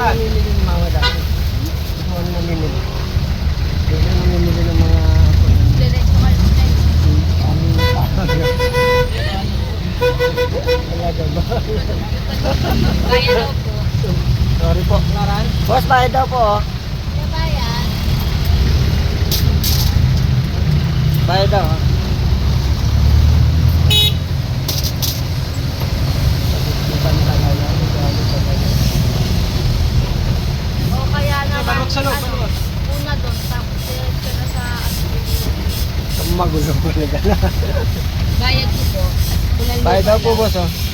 namimili ng mga dati. Ito ang ng mga... Diretso ka lang tayo. Po. Sorry po. Laran? Boss, bayad daw po. Oh. Bayad. Bayad daw. Oh. Sa loob, ano, barok. una doon, tapos diretso na sa ano, Magulo na bayad ko po. Bayad daw po boss oh.